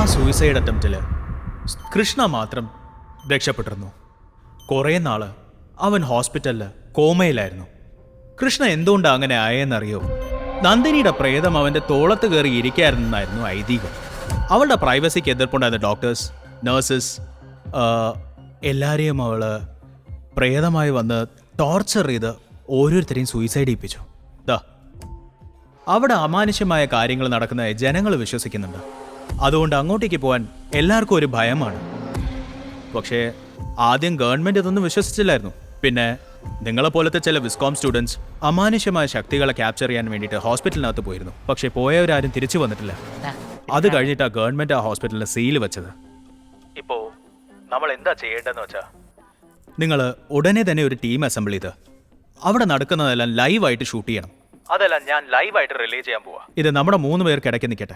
ആ സൂയിസൈഡ് അറ്റംപ്റ്റിൽ കൃഷ്ണ മാത്രം രക്ഷപ്പെട്ടിരുന്നു. കുറേ നാൾ അവൻ ഹോസ്പിറ്റലിൽ കോമയിലായിരുന്നു. കൃഷ്ണ എന്തുകൊണ്ടാണ് അങ്ങനെ ആയെന്നറിയോ? നന്ദിനിയുടെ പ്രേതം അവന്റെ തോളത്ത് കയറി ഇരിക്കായിരുന്നെന്നായിരുന്നു ഐതിഹ്യം. അവളുടെ പ്രൈവസിക്ക് എതിർപ്പുണ്ടായിരുന്ന ഡോക്ടേഴ്സ് നഴ്സസ് എല്ലാവരെയും അവൾ പ്രേതമായി വന്ന് ടോർച്ചർ ചെയ്ത് ഓരോരുത്തരെയും സൂയിസൈഡ് ചെയ്യിപ്പിച്ചു അവിടെ അമാനുഷ്യമായ കാര്യങ്ങൾ നടക്കുന്ന ജനങ്ങൾ വിശ്വസിക്കുന്നുണ്ട്. അതുകൊണ്ട് അങ്ങോട്ടേക്ക് പോകാൻ എല്ലാവർക്കും ഒരു ഭയമാണ്. പക്ഷേ ആദ്യം ഗവൺമെന്റ് ഇതൊന്നും വിശ്വസിച്ചില്ലായിരുന്നു. പിന്നെ നിങ്ങളെ പോലത്തെ ചില വിസ്കോം സ്റ്റുഡൻസ് അമാനുഷ്യമായ ശക്തികളെ ക്യാപ്ചർ ചെയ്യാൻ വേണ്ടിയിട്ട് ഹോസ്പിറ്റലിനകത്ത് പോയിരുന്നു. പക്ഷേ പോയവരാരും തിരിച്ചു വന്നിട്ടില്ല. അത് കഴിഞ്ഞിട്ടാ ഗവൺമെന്റ് ആ ഹോസ്പിറ്റലിന് സീൽ വെച്ചത്. ഇപ്പോ നമ്മൾ എന്താ ചെയ്യേണ്ടതെന്ന് വെച്ചാ? നിങ്ങൾ ഉടനെ തന്നെ ഒരു ടീം അസംബിൾ ചെയ്ത് അവിടെ നടക്കുന്നതെല്ലാം ലൈവായിട്ട് ഷൂട്ട് ചെയ്യണം. അതെല്ലാം ഞാൻ ലൈവായിട്ട് റിലേ ചെയ്യാൻ പോവാ. ഇത് നമ്മുടെ മൂന്ന് പേർക്ക് ഇടയ്ക്ക് നിൽക്കട്ടെ.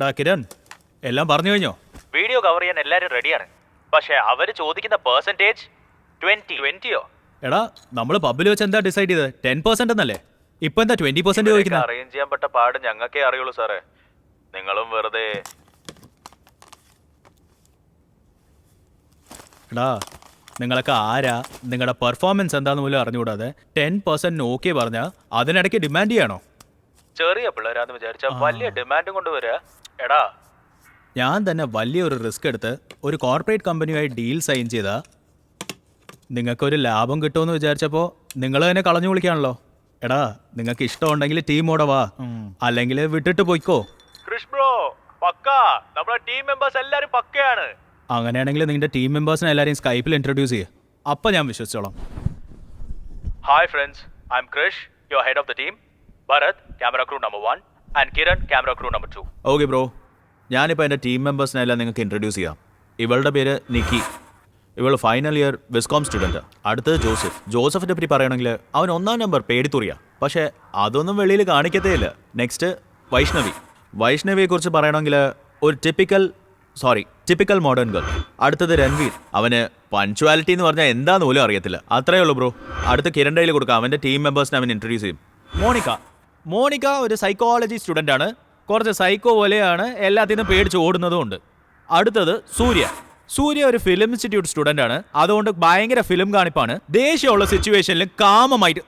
എടാ കിരൺ എല്ലാം പറഞ്ഞു കഴിഞ്ഞോ? വീഡിയോ കവർ ചെയ്യാൻ എല്ലാരും റെഡിയാണ് പക്ഷേ അവർ ചോദിക്കുന്ന പെർസെന്റേജ് ട്വന്റി ട്വന്റിയോ എടാ നമ്മൾ പബ്ബിൽ വെച്ച് എന്താ ഡിസൈഡ് ചെയ്തത്? ടെൻ പെർസെന്റ് എന്നല്ലേ? ഇപ്പൊ എന്താ ട്വന്റി പെർസെന്റ് ചോദിക്കുന്നത് അറേഞ്ച് ചെയ്യാൻ പറ്റ പാട് ഞങ്ങൾക്കേ അറിയുള്ളൂ സാറേ. നിങ്ങളും വെറുതെ എടാ നിങ്ങളൊക്കെ ആരാ? നിങ്ങളുടെ പെർഫോമൻസ് എന്താന്ന് പോലും അറിഞ്ഞുകൂടാതെ ടെൻ പെർസെന്റ് ഓക്കെ പറഞ്ഞാൽ അതിനിടയ്ക്ക് ഡിമാൻഡ് ചെയ്യണോ? ചെറിയ പിള്ളേരാന്ന് വിചാരിച്ചാൽ വലിയ ഡിമാൻഡും കൊണ്ടുവരിക എടാ. ഞാൻ തന്നെ വലിയൊരു റിസ്ക് എടുത്ത് ഒരു കോർപ്പറേറ്റ് കമ്പനിയുമായി ഡീൽ സൈൻ ചെയ്താ. നിങ്ങൾക്കൊരു ലാഭം കിട്ടുമെന്ന് വിചാരിച്ചപ്പോൾ നിങ്ങൾ തന്നെ കളഞ്ഞു വിളിക്കാണല്ലോ എടാ നിങ്ങൾക്ക് ഇഷ്ടമുണ്ടെങ്കിൽ ടീമോടെ വാ. അല്ലെങ്കിൽ വിട്ടിട്ട് പോയിക്കോ. ബ്രോ പക്കാ. നമ്മുടെ ടീം മെമ്പേഴ്സ് എല്ലാരും പക്കയാണ്. അങ്ങനെയാണെങ്കിൽ നിങ്ങളുടെ ടീം മെമ്പേഴ്സിനെ എല്ലാവരെയും സ്കൈപ്പിൽ ഇൻട്രൊഡ്യൂസ് ചെയ്യുക അപ്പം ഞാൻ വിശ്വസിച്ചോളാം. Hi friends I'm Krish your head of the team Bharat camera crew number one and Kiran camera crew number two okay bro ഞാനിപ്പോൾ എന്റെ ടീം മെമ്പേഴ്സിനെ എല്ലാം നിങ്ങൾക്ക് ഇൻട്രൊഡ്യൂസ് ചെയ്യാം. ഇവളുടെ പേര് നിക്കി. ഇവൾ ഫൈനൽ ഇയർ ബിസ്കോം സ്റ്റുഡന്റ് അടുത്തത് ജോസഫ്. ജോസഫിന്റെ പറ്റി പറയണമെങ്കിൽ അവൻ ഒന്നാം നമ്പർ പേടിത്തുറിയ. പക്ഷേ അതൊന്നും വെളിയിൽ കാണിക്കത്തേ ഇല്ല നെക്സ്റ്റ് വൈഷ്ണവി വൈഷ്ണവിയെക്കുറിച്ച് പറയണമെങ്കിൽ ഒരു typical sorry typical modern girl അടുത്തത് രൺവീർ. അവന് പഞ്ച്വാലിറ്റി എന്ന് പറഞ്ഞാൽ എന്താന്ന് പോലും അറിയത്തില്ല. അത്രയേ ഉള്ളൂ ബ്രോ. അടുത്ത കിരണ്ടയിൽ കൊടുക്കാം. അവന്റെ ടീം മെമ്പേഴ്സിനെ അവൻ ഇൻട്രൊഡ്യൂസ് ചെയ്യും. മോണിക്ക. മോണിക്ക ഒരു സൈക്കോളജി സ്റ്റുഡന്റ് ആണ്. കുറച്ച് സൈക്കോ പോലെയാണ് എല്ലാത്തിനും പേടിച്ച് ഓടുന്നതും ഉണ്ട്. അടുത്തത് സൂര്യ. സൂര്യ ഒരു ഫിലിം ഇൻസ്റ്റിറ്റ്യൂട്ട് സ്റ്റുഡന്റ് ആണ്. അതുകൊണ്ട് ഭയങ്കര ഫിലിം കാണിപ്പാണ്. ദേഷ്യമുള്ള സിറ്റുവേഷനിൽ കാമമായിട്ട്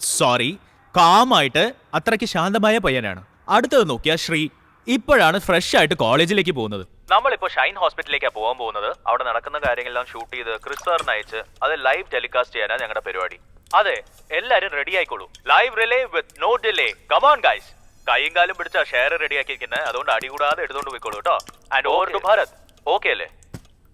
സോറി കാമായിട്ട് അത്രയ്ക്ക് ശാന്തമായ പയ്യനാണ്. അടുത്തത് നോക്കിയാൽ ശ്രീ. ഇപ്പോഴാണ് ഫ്രഷ് ആയിട്ട് കോളേജിലേക്ക് പോകുന്നത്. നമ്മളിപ്പോ ഷൈൻ ഹോസ്പിറ്റലിലേക്കാണ് പോകാൻ പോകുന്നത്. അവിടെ നടക്കുന്ന കാര്യങ്ങളെല്ലാം ഷൂട്ട് ചെയ്ത് ക്രിസ്തറിന് അയച്ച് അത് ലൈവ് ടെലികാസ്റ്റ് ചെയ്യാനാണ് ഞങ്ങളുടെ പരിപാടി. അതെ എല്ലാവരും ready ആയിക്കോളൂ. Live relay with no delay come on guys കൈയും കാലും പിടിച്ച ഷെയർ റെഡി ആക്കിയിരിക്കുന്നത് അതുകൊണ്ട് അടികൂടാതെ എടുത്തോണ്ട് പോയിക്കോളൂ കേട്ടോ. And over to Bharat okay അല്ലേ?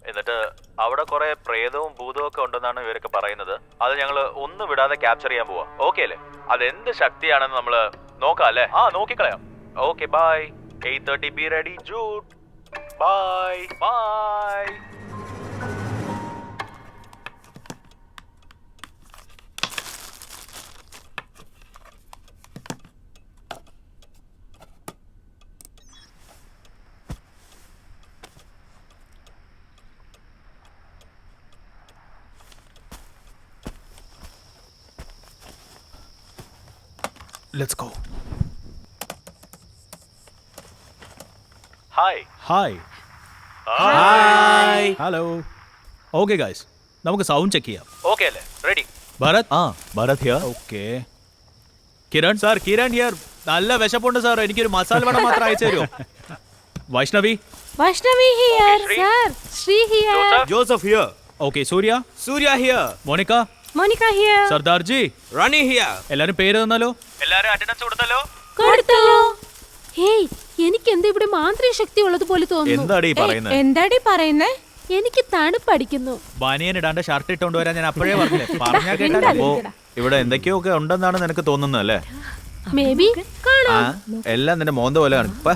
എന്നിട്ട് അവിടെ കുറെ പ്രേതവും ഭൂതവും ഒക്കെ ഉണ്ടെന്നാണ് ഇവരൊക്കെ പറയുന്നത്. അത് ഞങ്ങൾ ഒന്നും വിടാതെ ക്യാപ്ചർ ചെയ്യാൻ പോവാ. ഓക്കെ അല്ലേ? അതെന്ത് ശക്തിയാണെന്ന് നമ്മൾ നോക്കാം അല്ലേ? ആ നോക്കിക്കളയാം. Okay bye eight thirty be ready jute bye bye let's go hi hi hi hello okay guys നമുക്ക് സൗണ്ട് ചെക്ക് ചെയ്യാം. ഓക്കെ അല്ലേ റെഡി ഭരത് ആ Bharat here okay Kiran sir Kiran here നല്ല വിശപ്പുണ്ട് സാർ എനിക്കൊരു മസാല വട മാത്രം അയച്ചു തരുമോ? Vaishnavi? Vaishnavi here, Shri. sir. Shri here. Joseph? Joseph here. Okay Surya? Surya here. Monica? Monica here. Sardarji. Rani here. എല്ലാരും പേര് തന്നാലോ? എല്ലാരും അറ്റൻഡൻസ് കൊടുത്തല്ലോ കൊടുത്തല്ലോ ഹേയ് എനിക്ക് എന്താ ഇവിടെ മാന്ത്രിക ശക്തി ഉള്ളത് പോലെ തോന്നുന്നു. എന്താടീ പറയുന്നത് എന്താടി എന്താടീ പറയുന്നേ? എനിക്ക് തണുപ്പടിക്കുന്നു ബനിയൻ ഇടാണ്ട് ഷർട്ട് ഇട്ടോണ്ട് വരാൻ ഞാൻ അപ്പോഴേ പറഞ്ഞില്ലേ? പറഞ്ഞാ കേട്ടോ? ഇവിടെ എന്തൊക്കെയോ ഒക്കെ ഉണ്ടെന്നാണ് നിനക്ക് തോന്നുന്നത് അല്ലേ? മേബി കാണാം. എല്ലാം നിന്റെ മോന്ത പോലെ പ്പ,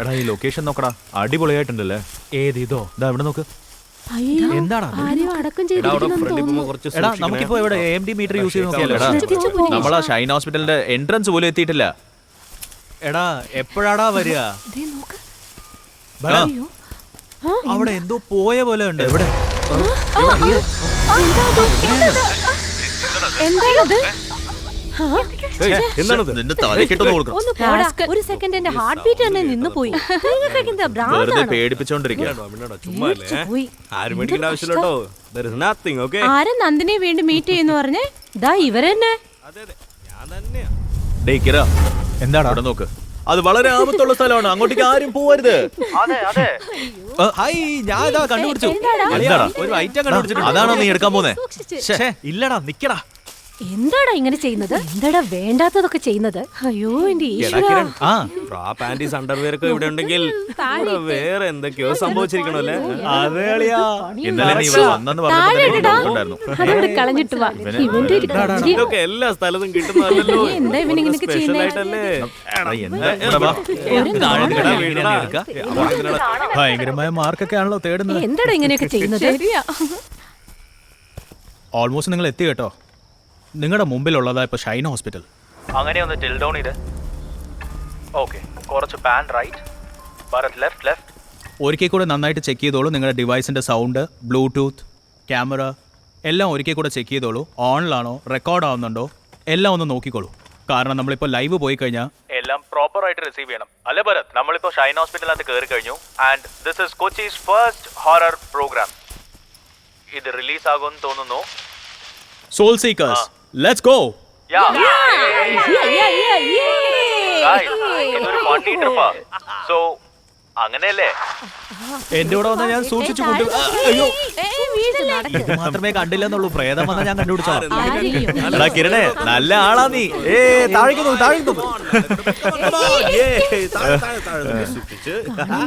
എടാ ഈ ലൊക്കേഷൻ നോക്കടാ. അടിപൊളിയായിട്ടുണ്ടല്ലേ? ഏത് ഇതോ? ഇതാ ഇവിടെ നോക്ക്. എന്താടാ അത്? ആരും അടക്കം എടാ, അവിടെ ചെയ്തിരിക്കുന്നു front ൽ തോന്നുന്നു എടാ. നമുക്കിപ്പോ ഇവിടെ എം ഡി മീറ്റർ യൂസ് ചെയ്ത് നോക്കിയാലോ എടാ ശ്രദ്ധിച്ചു പോയി. നമ്മളാ ഷൈൻ ഹോസ്പിറ്റലിന്റെ എൻട്രൻസ് പോലും എത്തിയിട്ടില്ല എടാ എപ്പോഴാടാ വരിക ദേ നോക്ക്. ബടാ, അയ്യോ. ആ, അവിടെ എന്തോ പോയ പോലെ ഉണ്ട് എവിടെ എന്താണത് ആ, ഏയ്, എന്താണത്? നിന്റെ തലക്കിട്ടൊന്ന് കൊടുക്കണം. ഒന്ന് പോടാ. ഒരു സെക്കൻഡ് എന്റെ ഹാർട്ട് ബീറ്റ് തന്നെ നിന്ന് പോയി. നിങ്ങൾക്കൊക്കെ എന്താ വെറുതെ ഭ്രാന്താണോ പേടിച്ചു പോയി. ആരും ദർ ഇസ് നത്തിങ് ഓക്കെ ആരെ നന്ദിനെ വീണ്ടും മീറ്റ് ചെയ്യുന്നു പറഞ്ഞേ? ദാ ഇവരെന്നെ അതെ അതെ. ഞാൻ തന്നെയാ. ഡേയ് കിര. എന്താടാ? അവിടെ നോക്ക്. അത് വളരെ ആപത്തുള്ള സ്ഥലമാണ്. അങ്ങോട്ടേക്ക് ആരും പോവരുത്. അതെ അതെ. ഹായ് ഞാൻ ഇതാ കണ്ടുപിടിച്ചു. എന്താടാ? ഒരു ഐറ്റം കണ്ടുപിടിച്ചിട്ടുണ്ട്. അതാണോ നീ എടുക്കാൻ പോന്നെ ശ്ശേ, ഇല്ലടാ നിക്കടാ. എന്താടാ ഇങ്ങനെ ചെയ്യുന്നത്? എന്താടാ വേണ്ടാത്തതൊക്കെ ചെയ്യുന്നത്? അയ്യോ എന്റെ ഈശ്വരാ അണ്ടർവെയർ ഇവിടെ ഉണ്ടെങ്കിൽ ഇവിടെ വേറെ എന്തൊക്കെയോ സംഭവിച്ചിരിക്കണല്ലേ അതെ അളിയാ ഇന്നലെ നീ ഇവിടെ വന്നെന്ന് പറഞ്ഞപ്പോ തന്നെ ഉണ്ടായിരുന്നു അതവിടെ കളഞ്ഞിട്ട് വാ. ഇവന്റെ ഒരു കാര്യം. ഇതൊക്കെ എല്ലാ സ്ഥലത്തും കിട്ടുന്നതല്ലോ എന്താ സ്പെഷ്യൽ ചെയ്യുന്നേ? ആയിട്ടല്ലേ? എടാ, എന്താ ഇവിടെ വാ. താഴെ? ഭയങ്കരമായ മാർക്കൊക്കെ ആണല്ലോ തേടുന്നത്. എന്താടാ ഇങ്ങനെയൊക്കെ ചെയ്യുന്നത്? ഓൾമോസ്റ്റ് നിങ്ങൾ എത്തി കേട്ടോ. നിങ്ങളുടെ മുമ്പിലുള്ളതാ ഇപ്പൊ ഷൈന ഹോസ്പിറ്റൽ. അങ്ങനെ ഒന്ന് ടിൽ ഡൗൺ ചെയ്ത്. ഓക്കെ കുറച്ച് pan right. Bharat left left. ഒരിക്കൽ കൂടെ നന്നായിട്ട് ചെക്ക് ചെയ്തോളൂ നിങ്ങളുടെ ഡിവൈസിന്റെ സൗണ്ട് ബ്ലൂടൂത്ത് ക്യാമറ എല്ലാം ഒരിക്കൽ കൂടെ ചെക്ക് ചെയ്തോളൂ. ഓണിലാണോ റെക്കോർഡ് ആവുന്നുണ്ടോ എല്ലാം ഒന്ന് നോക്കിക്കോളൂ. കാരണം നമ്മളിപ്പോൾ ലൈവ് പോയി കഴിഞ്ഞാൽ എല്ലാം പ്രോപ്പർ ആയിട്ട് റിസീവ് ചെയ്യണം. അല്ലെ ഭരത്? നമ്മളിപ്പോ ഷൈൻ ഹോസ്പിറ്റലിനകത്ത് കയറി കഴിഞ്ഞു. And this is Kochi's first horror program ഇത് റിലീസ് ആകുമെന്ന് തോന്നുന്നു. Soul seekers let's go so അങ്ങനെയല്ലേ? എന്റെ കൂടെ വന്നാൽ ഞാൻ സൂക്ഷിച്ചു കൂട്ടി. ആ, അയ്യോ. ഇത് മാത്രമേ കണ്ടില്ലെന്നുള്ളൂ പ്രേതം വന്നാൽ ഞാൻ കണ്ടുപിടിച്ചോ? എടാ കിരണേ നല്ല ആളാ നീ. ഏ താഴേക്ക് നോക്ക് താഴേക്ക് നോക്ക്.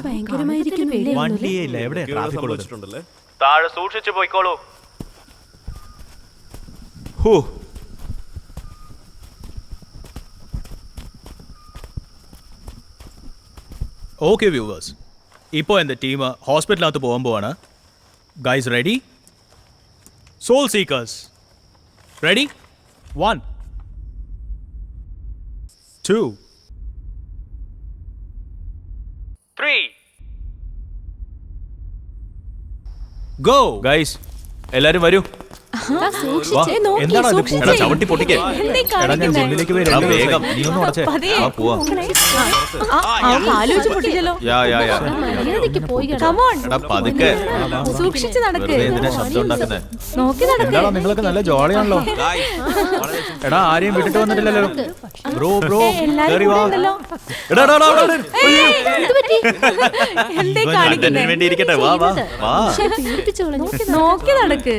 ഭയങ്കരമായിരിക്കും വണ്ടിയേ ഇല്ല എവിടെ? ട്രാഫിക് ഉള്ളത്. താഴെ സൂക്ഷിച്ചു പോയിക്കോളൂ. ഹൂ. ഓക്കെ വ്യൂവേഴ്സ് ഇപ്പോൾ എന്റെ ടീം ഹോസ്പിറ്റലിനകത്ത് പോകുമ്പോഴാണ്. പോവാണ് guys ready soul seekers ready one two three go guys എല്ലാരും വരൂ. വാ സൂക്ഷിച്ചേ നോക്കി എന്താടാ സൂക്ഷിച്ചേ എടാ ചവിട്ടി പൊട്ടിക്കേ വേഗം. നീ ഒന്ന് ഉടച്ചേ ആ പോവാ. ആലോചിച്ച് പൊട്ടിച്ചല്ലോ. യാ യാ യാ എടാ പതുക്കെ. സൂക്ഷിച്ച് നടക്ക്. വെറുതെ എന്തിനാ ശബ്ദം ഉണ്ടാക്കുന്നേ? നോക്കി നടക്ക്. എന്താടാ നിങ്ങളൊക്കെ നല്ല ജോളിയാണല്ലോ. എടാ ആരെയും വിട്ടിട്ട് വന്നിട്ടില്ലല്ലോ. ബ്രോ ബ്രോ കേറി വാ. എടാ എടാ, എടാ, എടാ, എടാ. എന്തേ ഇവൻ കാണിക്കുന്നേ? വേണ്ടി ഇരിക്കട്ടെ. വാ വാ വാ. നോക്കി നടക്ക്.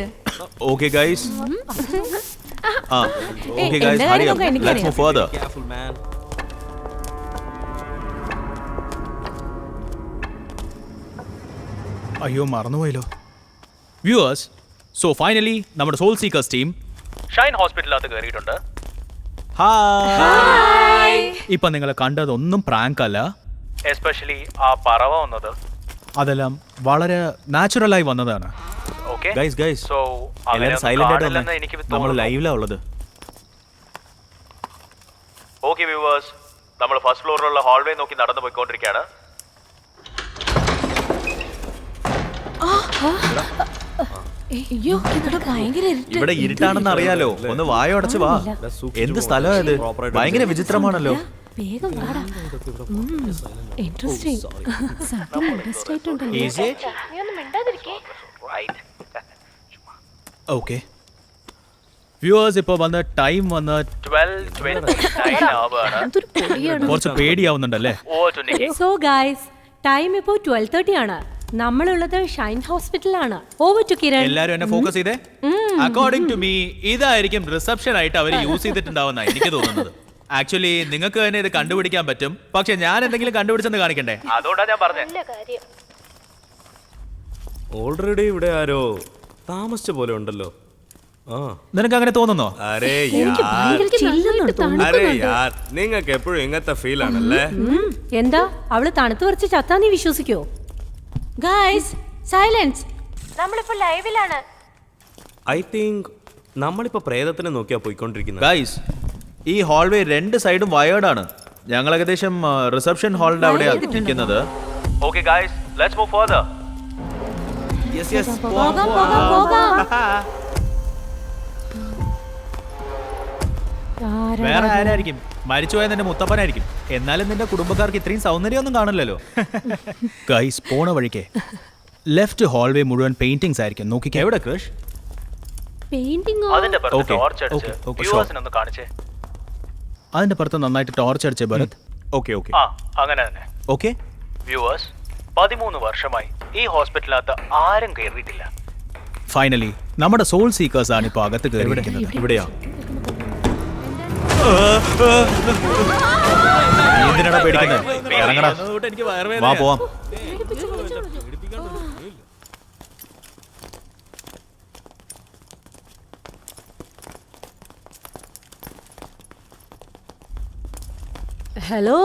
ഓക്കെ ഗൈസ് ആ okay guys Hari let's. Move further. അയ്യോ മറന്നുപോയല്ലോ. വ്യൂവേഴ്സ് സോ ഫൈനലി നമ്മുടെ സോൾ സീക്കേഴ്സ് ടീം ഷൈൻ ഹോസ്പിറ്റലിനകത്ത് കയറിയിട്ടുണ്ട്. ഹായ് ഇപ്പൊ നിങ്ങൾ കണ്ടതൊന്നും പ്രാങ്ക് അല്ല. എസ്പെഷ്യലി ആ പറവ വന്നത്. അതെല്ലാം വളരെ നാച്ചുറലായി വന്നതാണ്. ഓക്കെ ഗൈസ് ഗൈസ് സോ എല്ലാവരും സൈലന്റ് ആയിട്ട് വന്നേ. എനിക്ക് നമ്മൾ ലൈവിലാ ഉള്ളത്. ഓക്കെ വ്യൂവേഴ്സ് നമ്മൾ ഫസ്റ്റ് ഫ്ലോറിലുള്ള ഹാൾവേ നോക്കി നടന്നു പോയിക്കൊണ്ടിരിക്കുകയാണ്. അയ്യോ ഇവിടെ ഭയങ്കര ഇരുട്ട്. ഇവിടെ ഇരുട്ടാണെന്ന് അറിയാലോ. ഒന്ന് വായ അടച്ച് വാ. എന്ത് സ്ഥലമാ ഇത്? ഭയങ്കര വിചിത്രമാണല്ലോ. വേഗം വാടാ. ഇൻട്രസ്റ്റിംഗ് ഇൻട്രസ്റ്റ് ആയിട്ടുണ്ടല്ലോ. ഈസി ഓക്കെ വ്യൂവേഴ്സ് ഇപ്പോൾ വന്ന ടൈം വന്ന് കുറച്ച് പേടിയാവുന്നുണ്ടല്ലേ? ഓ സോ ഗൈസ് ടൈം ഇപ്പോൾ ട്വൽവ് തേർട്ടി ആണ്. നമ്മളുള്ളത് ഷൈൻ ഹോസ്പിറ്റലാണ് ഓവർ ടു കിരൺ എല്ലാവരും എന്നെ ഫോക്കസ് ചെയ്തേ? അക്കോർഡിംഗ് ടു മീ ഇതായിരിക്കും റിസപ്ഷൻ ആയിട്ട് അവർ യൂസ് ചെയ്തിട്ടുണ്ടാവുന്ന എനിക്ക് തോന്നുന്നത്. ആക്ച്വലി നിങ്ങൾക്ക് തന്നെ ഇത് കണ്ടുപിടിക്കാൻ പറ്റും. പക്ഷെ ഞാൻ എന്തെങ്കിലും കണ്ടുപിടിച്ചെന്ന് കാണിക്കണ്ടേ? അതുകൊണ്ടാ ഞാൻ പറഞ്ഞത് ഓൾറെഡി ഇവിടെ ആരോ താമസിച്ച പോലെ ഉണ്ടല്ലോ. ആ. നിനക്ക് അങ്ങനെ തോന്നുന്നോ? അരേ എനിക്ക് യാർ ഭയങ്കര നന്നായിട്ട് അരേ തണുക്കുന്നുണ്ട് യാർ നിങ്ങൾക്ക് എപ്പോഴും ഇങ്ങനത്തെ ഫീൽ ആണല്ലേ? എന്താ? അവൾ തണുത്ത് പറിച്ച് ചത്താ നീ വിശ്വസിക്കോ? ഗായ്സ് സൈലൻസ് നമ്മളിപ്പോ ലൈവിലാണ് ഐ തിങ്ക് നമ്മളിപ്പോ പ്രേതത്തിനെ നോക്കിയാ പോയിക്കൊണ്ടിരിക്കുന്നത്. ഗൈസ് ഈ ഹാൾവേ രണ്ട് സൈഡും വയേർഡാണ് ഞങ്ങൾ ഏകദേശം റിസപ്ഷൻ ഹാളിന്റെ അവിടെയാണ് നിൽക്കുന്നത്. Okay guys let's move further പോകാം പോകാം പോകാം വേറെ ആരായിരിക്കും? മരിച്ചുപോയ നിന്റെ മുത്തപ്പനായിരിക്കും. എന്നാലും നിന്റെ കുടുംബക്കാർക്ക് ഇത്രയും സൗന്ദര്യമൊന്നും കാണില്ലല്ലോ ഗൈസ് പോണ വഴിക്ക്. ലെഫ്റ്റ് ഹോൾവേ മുഴുവൻ പെയിന്റിങ്സ് ആയിരിക്കും. നോക്കി എവിടെ ക്രഷ് അതിന്റെ പുറത്ത് ടോർച്ച് അടിച്ച് okay, okay, ഒന്ന് കാണിച്ചേ. അതിന്റെ പുറത്ത് നന്നായിട്ട് ടോർച്ച് അടിച്ചേ ഭരത്. ഓക്കെ ഓക്കെ ആ അങ്ങനെ തന്നെ. ഓക്കെ വ്യൂവേഴ്സ് പതിമൂന്ന് വർഷമായി ഈ ഹോസ്പിറ്റലിനകത്ത് ആരും കയറിയിട്ടില്ല. ഫൈനലി നമ്മുടെ സോൾ സീക്കേഴ്സ് ആണ് ഇപ്പൊ അകത്ത് കയറിയിരിക്കുന്നത്. ഇവിടെയാ? നീ എന്തിനാടാ പേടിക്കുന്നത് ഇറങ്ങടാ. വാ പോവാം. ഹലോ